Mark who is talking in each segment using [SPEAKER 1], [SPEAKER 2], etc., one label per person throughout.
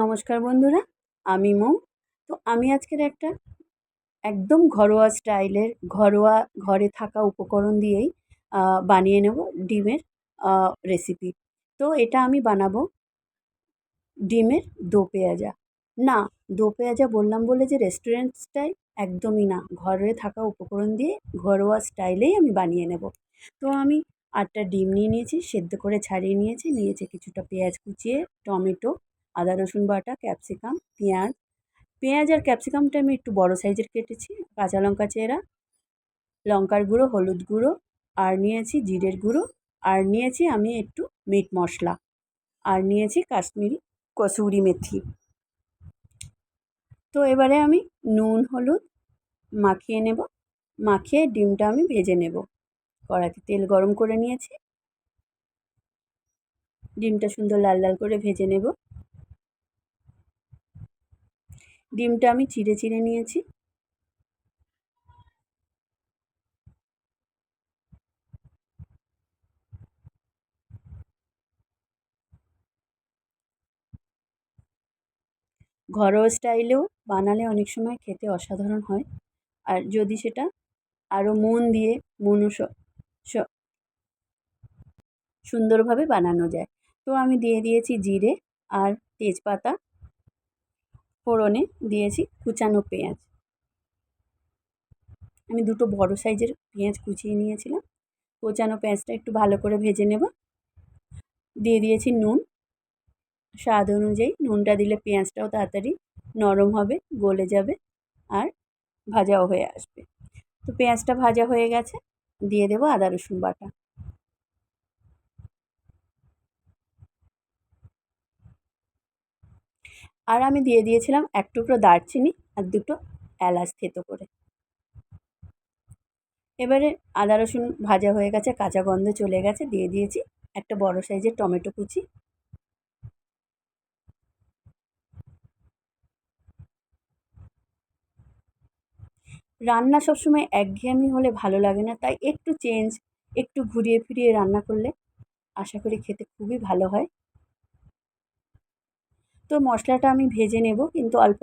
[SPEAKER 1] নমস্কার বন্ধুরা, আমি মৌ। তো আমি আজকের একটা একদম ঘরোয়া স্টাইলের, ঘরোয়া ঘরে থাকা উপকরণ দিয়েই বানিয়ে নেব ডিমের রেসিপি তো এটা আমি বানাবো ডিমের দো পেঁয়াজা। না, দো পেঁয়াজা বললাম বলে যে রেস্টুরেন্ট স্টাইল একদমই না। ঘরে থাকা উপকরণ দিয়ে ঘরোয়া স্টাইলেই আমি বানিয়ে নেব। তো আমি আটটা ডিম নিয়ে নিয়েছি, সেদ্ধ করে ছাড়িয়ে নিয়েছি নিয়েছি কিছুটা পেঁয়াজ কুচিয়ে, টমেটো আদা, রসুন বাটা, ক্যাপসিকাম, পেঁয়াজ। পেঁয়াজ আর ক্যাপসিকামটা আমি একটু বড় সাইজের কেটেছি, কাঁচা লঙ্কা চেরা, লঙ্কার গুঁড়ো, হলুদ গুঁড়ো, আর নিয়েছি জিরের গুঁড়ো, আর নিয়েছি আমি একটু মিট মশলা, আর নিয়েছি কাশ্মীরি কসুরি মেথি। তো এবারে আমি নুন, হলুদ মাখিয়ে নেব, মাখিয়ে ডিমটা আমি ভেজে নেব। কড়াতে তেল গরম করে নিয়েছি। ডিমটা সুন্দর লাল লাল করে ভেজে নেব। ডিমটা আমি চিড়ে চিড়ে নিয়েছি। ঘরোয়া স্টাইলেও বানালে অনেক সময় খেতে অসাধারণ হয়। আর যদি সেটা আরও মন দিয়ে মনুষ সুন্দরভাবে বানানো যায়। তো আমি দিয়ে দিয়েছি জিরে আর তেজপাতা। ফোড়নে দিয়েছি কুচানো পেঁয়াজ। আমি দুটো বড় সাইজের পেঁয়াজ কুচিয়ে নিয়েছিলাম। কোচানো পেঁয়াজটা একটু ভালো করে ভেজে নেব। দিয়ে দিয়েছি নুন। স্বাদ অনুযায়ী নুনটা দিলে পেঁয়াজটাও তাড়াতাড়ি নরম হবে, গলে যাবে আর ভাজাও হয়ে আসবে। তো পেঁয়াজটা ভাজা হয়ে গেছে। দিয়ে দেবো আদা রসুন বাটা। আর আমি দিয়ে দিয়েছিলাম এক টুকরো দারচিনি আর দুটো এলাচ থেতো করে। এবারে আদা রসুন ভাজা হয়ে গেছে, কাঁচা গন্ধ চলে গেছে, দিয়ে দিয়েছি একটা বড় সাইজের টমেটো কুচি। রান্না সবসময় একঘেয়েমি হলে ভালো লাগে না, তাই একটু চেঞ্জ একটু ঘুরিয়ে ফিরিয়ে রান্না করলে আশা করি খেতে খুবই ভালো হয়। তো মশলাটা আমি ভেজে নেব, কিন্তু অল্প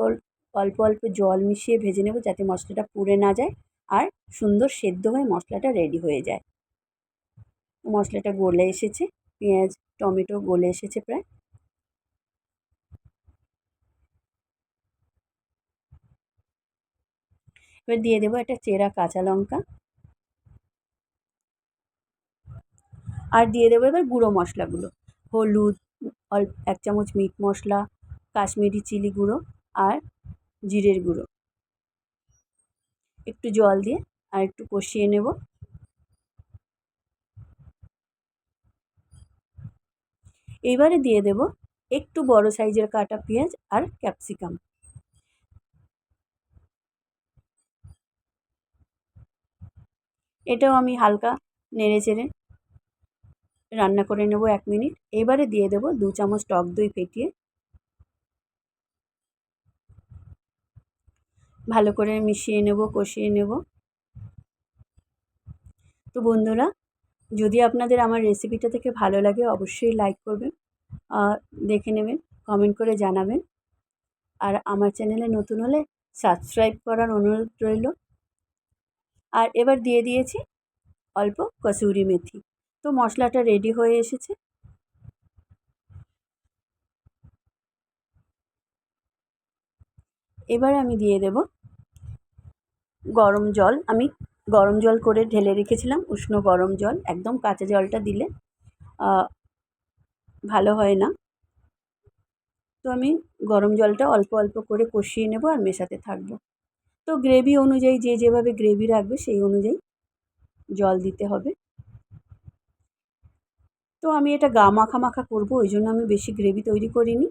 [SPEAKER 1] অল্প অল্প জল মিশিয়ে ভেজে নেব যাতে মশলাটা পুড়ে না যায় আর সুন্দর সেদ্ধ হয়ে মশলাটা রেডি হয়ে যায়। মশলাটা গলে এসেছে, পেঁয়াজ, টমেটো গলে এসেছে প্রায়। এবার দিয়ে দেবো একটা চেরা কাঁচা লঙ্কা। আর দিয়ে দেবো এবার গুঁড়ো মশলাগুলো, হলুদ অল্প এক চামচ মিট মশলা কাশ্মীরি চিলি গুঁড়ো আর জিরের গুঁড়ো। একটু জল দিয়ে আর একটু কষিয়ে নেব। এইবারে দিয়ে দেব একটু বড় সাইজের কাটা পেঁয়াজ আর ক্যাপসিকাম। এটাও আমি হালকা নেড়ে চেড়ে রান্না করে নেব এক মিনিট। এবারে দিয়ে দেব দু চামচ টক দই ফেটিয়ে ভালো করে মিশিয়ে নেব, কষিয়ে নেব। তো বন্ধুরা, যদি আপনাদের আমার রেসিপিটা থেকে ভালো লাগে, অবশ্যই লাইক করবেন দেখে নেবেন কমেন্ট করে জানাবেন। আর আমার চ্যানেলে নতুন হলে সাবস্ক্রাইব করার অনুরোধ রইল। আর এবার দিয়ে দিয়েছি অল্প কসুরি মেথি। তো মশলাটা রেডি হয়ে এসেছে। এবার আমি দিয়ে দেব গরম জল, আমি গরম জল করে ঢেলে রেখেছিলাম, উষ্ণ গরম জল, একদম কাঁচা জলটা দিলে ভালো হয় না। তো আমি গরম জলটা অল্প অল্প করে কষিয়ে নেব আর মেশাতে থাকব। তো গ্রেভি অনুযায়ী, যে যেভাবে গ্রেভি রাখবে, সেই অনুযায়ী জল দিতে হবে। তো আমি এটা গা মাখা মাখা করব, ওই জন্য আমি বেশি গ্রেভি তৈরি করিনি।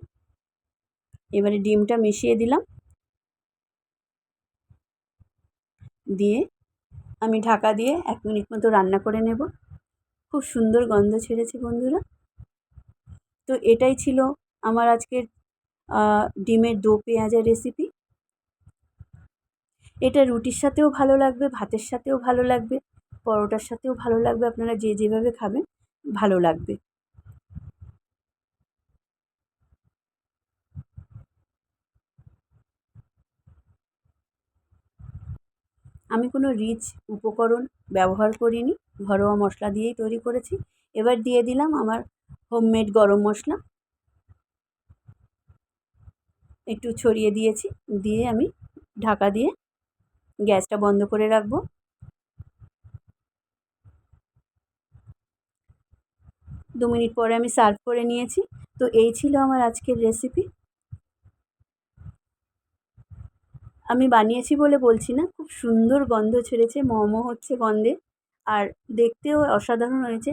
[SPEAKER 1] এবারে ডিমটা মিশিয়ে দিলাম। দিয়ে আমি ঢাকা দিয়ে এক মিনিট মতো রান্না করে নেব। খুব সুন্দর গন্ধ ছেড়েছে বন্ধুরা। তো এটাই ছিল আমার আজকের ডিমের দো পেঁয়াজের রেসিপি এটা রুটির সাথেও ভালো লাগবে, ভাতের সাথেও ভালো লাগবে, পরোটার সাথেও ভালো লাগবে, আপনারা যে যেভাবে খাবেন ভালো লাগবে। আমি কোনো রিচ উপকরণ ব্যবহার করিনি, ঘরোয়া মশলা দিয়েই তৈরি করেছি। এবার দিয়ে দিলাম আমার হোমমেড গরম মশলা। একটু ছড়িয়ে দিয়েছি, দিয়ে আমি ঢাকা দিয়ে গ্যাসটা বন্ধ করে রাখব। দু মিনিট পরে আমি সার্ভ করে নিয়েছি। তো এই ছিল আমার আজকের রেসিপি। আমি বানিয়েছি বলে বলছি না। খুব সুন্দর গন্ধ ছেড়েছে ম ম হচ্ছে গন্ধে। আর দেখতেও অসাধারণ হয়েছে।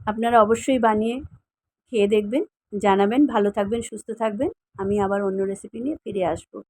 [SPEAKER 1] আপনারা অবশ্যই বানিয়ে খেয়ে দেখবেন, জানাবেন। ভালো থাকবেন, সুস্থ থাকবেন। আমি আবার অন্য রেসিপি নিয়ে ফিরে আসব।